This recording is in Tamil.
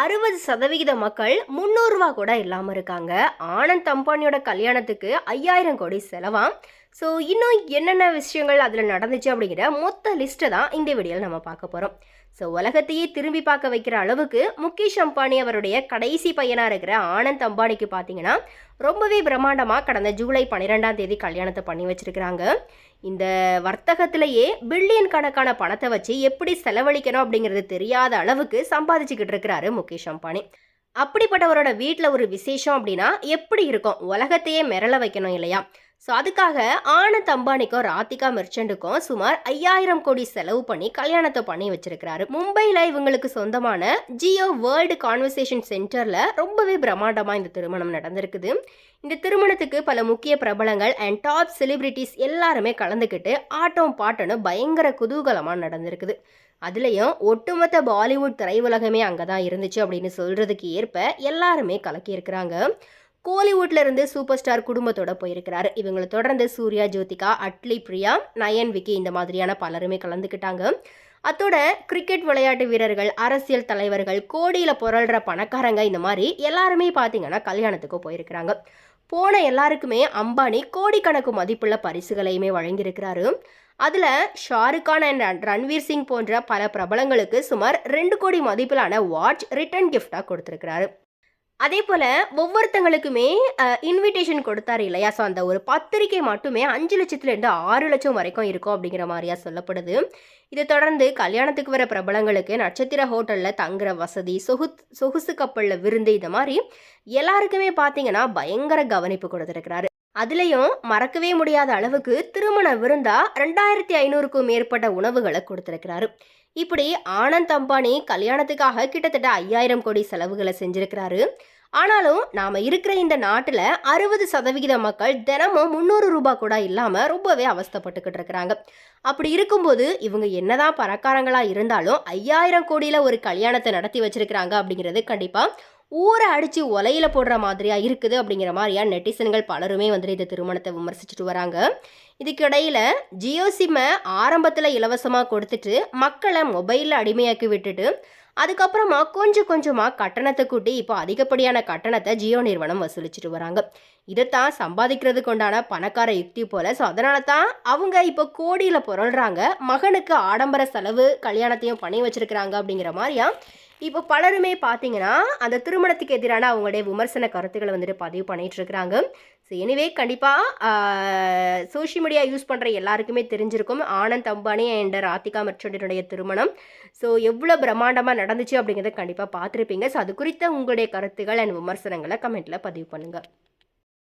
அறுபது சதவிகித மக்கள் முந்நூறுரூவா கூட இல்லாமல் இருக்காங்க. ஆனந்த் அம்பானியோட கல்யாணத்துக்கு ஐயாயிரம் கோடி செலவாம் ஸோ இன்னும் என்னென்ன விஷயங்கள் அதில் நடந்துச்சு அப்படிங்கிற மொத்த லிஸ்ட்டை தான் இந்த வீடியோவில் நம்ம பார்க்க போகிறோம் ஸோ உலகத்தையே திரும்பி பார்க்க வைக்கிற அளவுக்கு முகேஷ் அம்பானி அவருடைய கடைசி பையனாக இருக்கிற ஆனந்த் அம்பானிக்கு பார்த்தீங்கன்னா ரொம்பவே பிரம்மாண்டமாக கடந்த ஜூலை பன்னிரெண்டாம் தேதி கல்யாணத்தை பண்ணி வச்சிருக்கிறாங்க. இந்த வர்த்தகத்திலேயே பில்லியன் கணக்கான பணத்தை வச்சு எப்படி செலவழிக்கணும் அப்படிங்கிறது தெரியாத அளவுக்கு சம்பாதிச்சுக்கிட்டு இருக்கிறாரு முகேஷ் அம்பானி. அப்படிப்பட்டவரோட வீட்டில் ஒரு விசேஷம் அப்படின்னா எப்படி இருக்கும்? உலகத்தையே மிரள வைக்கணும் இல்லையா? ஸோ அதுக்காக ஆனந்த் அம்பானிக்கும் ராதிகா மெர்ச்சண்டுக்கும் சுமார் ஐயாயிரம் கோடி செலவு பண்ணி கல்யாணத்தை பண்ணி வச்சிருக்கிறாரு. மும்பையில் இவங்களுக்கு சொந்தமான ஜியோ வேர்ல்டு கான்வர்சேஷன் சென்டரில் ரொம்பவே பிரம்மாண்டமாக இந்த திருமணம் நடந்திருக்குது. இந்த திருமணத்துக்கு பல முக்கிய பிரபலங்கள் அண்ட் டாப் செலிபிரிட்டிஸ் எல்லாருமே கலந்துக்கிட்டு ஆட்டம் பாட்டனும் பயங்கர குதூகலமாக நடந்திருக்குது. அதுலேயும் ஒட்டுமொத்த பாலிவுட் திரையுலகமே அங்கே தான் இருந்துச்சு அப்படின்னு சொல்கிறதுக்கு ஏற்ப எல்லாருமே கலக்கியிருக்கிறாங்க கோலிவுட்ல இருந்து சூப்பர் ஸ்டார் குடும்பத்தோட போயிருக்கிறாரு. இவங்களை தொடர்ந்து சூர்யா ஜோதிகா அட்லி பிரியா நயன் விக்கி இந்த மாதிரியான பலருமே கலந்துக்கிட்டாங்க. அத்தோட கிரிக்கெட் விளையாட்டு வீரர்கள் அரசியல் தலைவர்கள் கோடியில் புரள்ற பணக்காரங்க இந்த மாதிரி எல்லாருமே பார்த்தீங்கன்னா கல்யாணத்துக்கு போயிருக்கிறாங்க. போன எல்லாருக்குமே அம்பானி கோடிக்கணக்கு மதிப்புள்ள பரிசுகளையுமே வழங்கியிருக்கிறாரு. அதில் ஷாருக்கான் அண்ட் ரன்வீர் சிங் போன்ற பல பிரபலங்களுக்கு சுமார் ரெண்டு கோடி மதிப்பிலான வாட்ச் ரிட்டர்ன் கிஃப்டாக கொடுத்துருக்கிறாரு. அதே போல் ஒவ்வொருத்தங்களுக்குமே இன்விடேஷன் கொடுத்தாரு இல்லையா? ஸோ அந்த ஒரு பத்திரிக்கை மட்டுமே அஞ்சு லட்சத்துலேருந்து ஆறு லட்சம் வரைக்கும் இருக்கும் அப்படிங்கிற மாதிரியா சொல்லப்படுது. இதை தொடர்ந்து கல்யாணத்துக்கு வர பிரபலங்களுக்கு நட்சத்திர ஹோட்டலில் தங்குற வசதி சொகுத் சொகுசு கப்பலில் விருந்து இந்த மாதிரி எல்லாருக்குமே பார்த்தீங்கன்னா பயங்கர கவனிப்பு கொடுத்துருக்கிறாரு. அதுலேயும் மறக்கவே முடியாத அளவுக்கு திருமண விருந்தா ரெண்டாயிரத்தி ஐநூறுக்கும் மேற்பட்ட உணவுகளை கொடுத்துருக்கிறாரு. இப்படி ஆனந்த் அம்பானி கல்யாணத்துக்காக கிட்டத்தட்ட ஐயாயிரம் கோடி செலவுகளை செஞ்சிருக்கிறாரு. ஆனாலும் நாம் இருக்கிற இந்த நாட்டில் அறுபது சதவிகித மக்கள் தினமும் முந்நூறு ரூபாய் கூட இல்லாமல் ரொம்பவே அவஸ்தப்பட்டுக்கிட்டு இருக்கிறாங்க. அப்படி இருக்கும்போது இவங்க என்னதான் பணக்காரங்களாக இருந்தாலும் ஐயாயிரம் கோடியில் ஒரு கல்யாணத்தை நடத்தி வச்சிருக்கிறாங்க அப்படிங்கிறது கண்டிப்பாக ஊரை அடித்து ஒலையில் போடுற மாதிரியாக இருக்குது அப்படிங்கிற மாதிரியாக நெட்டிசன்கள் பலருமே வந்துட்டு இந்த திருமணத்தை விமர்சிச்சுட்டு வராங்க. இதுக்கிடையில் ஜியோ சிம்மை ஆரம்பத்தில் இலவசமாக கொடுத்துட்டு மக்களை மொபைலில் அடிமையாக்கி விட்டுட்டு அதுக்கப்புறமா கொஞ்சம் கொஞ்சமாக கட்டணத்தை கூட்டி இப்போ அதிகப்படியான கட்டணத்தை ஜியோ நிறுவனம் வசூலிச்சுட்டு வராங்க. இதைத்தான் சம்பாதிக்கிறதுக்கு உண்டான பணக்கார யுக்தி போல. ஸோ அதனால தான் அவங்க இப்போ கோடியில் புரள்றாங்க. மகனுக்கு ஆடம்பர செலவு கல்யாணத்தையும் பண்ணி வச்சிருக்கிறாங்க அப்படிங்கிற மாதிரியா? இப்போ பலருமே பார்த்தீங்கன்னா அந்த திருமணத்துக்கு எதிரான அவங்களுடைய விமர்சன கருத்துக்களை வந்துட்டு பதிவு பண்ணிட்டு இருக்கிறாங்க. ஸோ எனிவே கண்டிப்பாக சோஷியல் மீடியா யூஸ் பண்ணுற எல்லாருக்குமே தெரிஞ்சிருக்கும். ஆனந்த் அம்பானி அண்ட் ராதிகா மர்ச்சண்டினுடைய திருமணம். ஸோ எவ்வளோ பிரம்மாண்டமாக நடந்துச்சு அப்படிங்கிறத கண்டிப்பாக பார்த்துருப்பீங்க. ஸோ அது குறித்த உங்களுடைய கருத்துக்கள் அண்ட் விமர்சனங்களை கமெண்ட்டில் பதிவு பண்ணுங்கள்